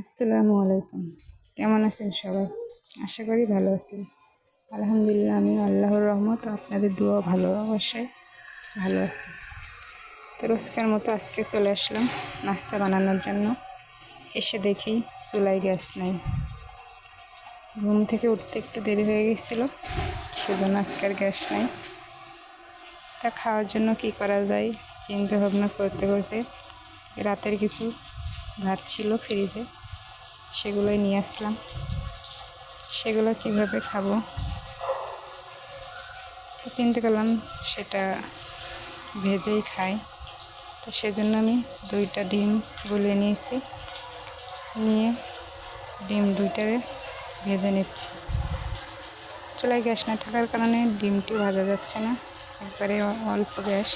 আসসালামু আলাইকুম। কেমন আছেন সবাই? আশা করি ভালো আছেন। আলহামদুলিল্লাহ আমি আল্লাহর রহমত, আপনাদের দোয়া ভালোবাসায় ভালো আছি। তো রোজকার মতো আজকে চলে আসলাম নাস্তা বানানোর জন্য। এসে দেখি চুলাই গ্যাস নাই। ঘুম থেকে উঠতে একটু দেরি হয়ে গেছিল, সেজন্য আজকের গ্যাস নাই। তা খাওয়ার জন্য কি করা যায়? চিন্তা ভাবনা করতে করতে রাতের কিছু ভাত ছিল ফ্রিজে। সেগুলোই নিয়ে আসলাম। সেগুলো কীভাবে খাব? চিন্তা করলাম সেটা ভেজেই খাই। তো সেজন্য আমি দুইটা ডিম গুলিয়ে নিয়েছি। নিয়ে ডিম দুইটারে ভেজে নিচ্ছি। চুলায় গ্যাস না থাকার কারণে ডিমটি ভাজা যাচ্ছে না, একবারে অল্প গ্যাস।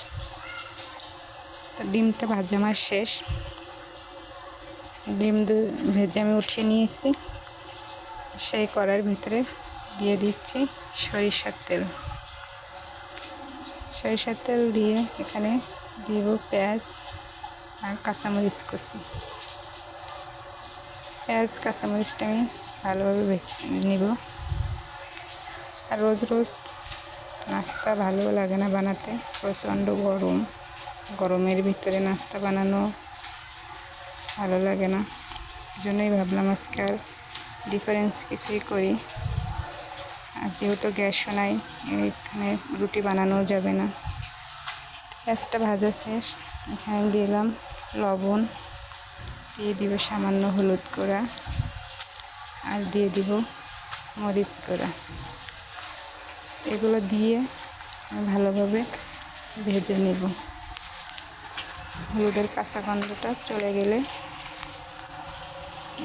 তো ডিমটা ভাজা আমার শেষ। ডিম ভেজে আমি উঠিয়ে নিয়েছি। সেই কড়ার ভিতরে দিয়ে দিচ্ছি সরিষার তেল। সরিষার তেল দিয়ে এখানে দিব পেঁয়াজ আর কাঁচামরিচ কষি পেঁয়াজ, কাঁচামরিচটা আমি ভালোভাবে বেছে নিব। আর রোজ রোজ নাস্তা ভালো লাগে না বানাতে। প্রচণ্ড গরম। গরমের ভিতরে নাস্তা বানানো ভালো লাগে না। জন্যই ভাবলাম আজকে আর ডিফারেন্স কিছুই করি। আর যেহেতু গ্যাসও নাই, এখানে রুটি বানানো যাবে না। গ্যাসটা ভাজা শেষ। এখানে দিলাম লবণ। দিয়ে দিব সামান্য হলুদ করা আর দিয়ে দিব মরিচ করা এগুলো দিয়ে ভালোভাবে ভেজে নেব। হলুদের কাঁচা গন্ধটা চলে গেলে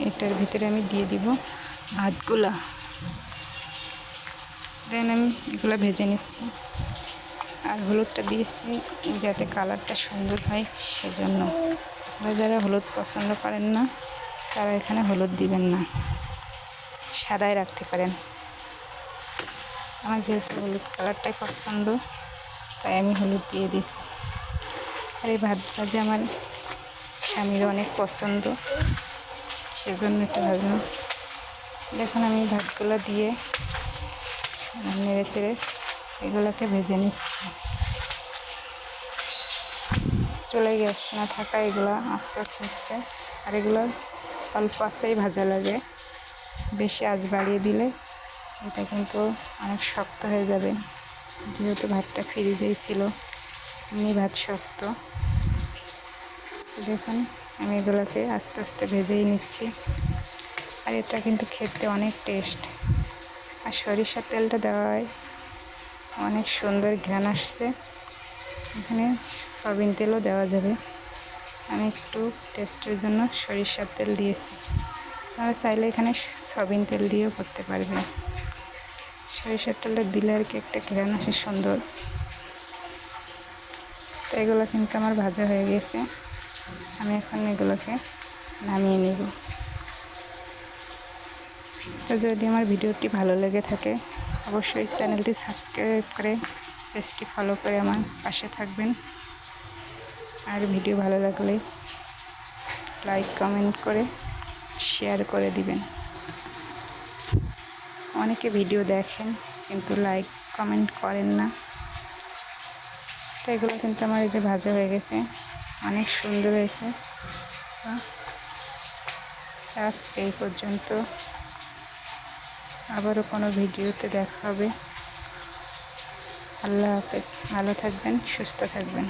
এটার ভিতরে আমি দিয়ে দিব ভাতগুলা। দেন আমি এগুলো ভেজে নিচ্ছি। আর হলুদটা দিয়েছি যাতে কালারটা সুন্দর হয় সেজন্য। যারা হলুদ পছন্দ করেন না, তারা এখানে হলুদ দিবেন না। সাদাই রাখতে পারেন। আমার যেহেতু হলুদ কালারটাই পছন্দ, তাই আমি হলুদ দিয়ে দিছি আর এই ভাত ভাজা আমার স্বামীর অনেক পছন্দ, সেজন্য এটা ভাবলাম, দেখুন আমি ভাতগুলো দিয়ে নেড়ে চেড়ে এগুলোকে ভেজে নিচ্ছি। চলে গ্যাস না থাকা এগুলো আস্তে আস্তে আস্তে। আর এগুলো অল্প আস্তেই ভাজা লাগে, বেশি আঁচ বাড়িয়ে দিলে এটা কিন্তু অনেক শক্ত হয়ে যাবে। যেহেতু ভাতটা ফ্রিজেই ছিল। এমনি ভাত শক্ত দেখুন, আমি এগুলোকে আস্তে আস্তে ভেজেই নিচ্ছি। আর এটা কিন্তু খেতে অনেক টেস্ট। আর সরিষার তেলটা দেওয়ায় অনেক সুন্দর ঘ্রাণ আসছে। এখানে সয়াবিন তেলও দেওয়া যাবে। আমি একটু টেস্টের জন্য সরিষার তেল দিয়েছি। আপনারা চাইলে এখানে সয়াবিন তেল দিয়েও করতে পারবেন। সরিষার তেলটা দিলে আর কি একটা ঘ্রাণ আসে সুন্দর। তো এগুলো কিন্তু আমার ভাজা হয়ে গেছে। আমি এখন এগুলোকে নামিয়ে নেব। তো যদি আমার ভিডিওটি ভালো লেগে থাকে, অবশ্যই চ্যানেলটি সাবস্ক্রাইব করে, পেজটি ফলো করে আমার পাশে থাকবেন। আর ভিডিও ভালো লাগলে লাইক, কমেন্ট করে, শেয়ার করে দিবেন। অনেকে ভিডিও দেখেন, কিন্তু লাইক, কমেন্ট করেন না। তো এগুলো কিন্তু আমার এই যে ভাজা হয়ে গেছে। অনেক সুন্দর হয়েছে। আজকে এই পর্যন্ত। আবারও কোনো ভিডিওতে দেখা হবে। আল্লাহ হাফেজ। ভালো থাকবেন, সুস্থ থাকবেন।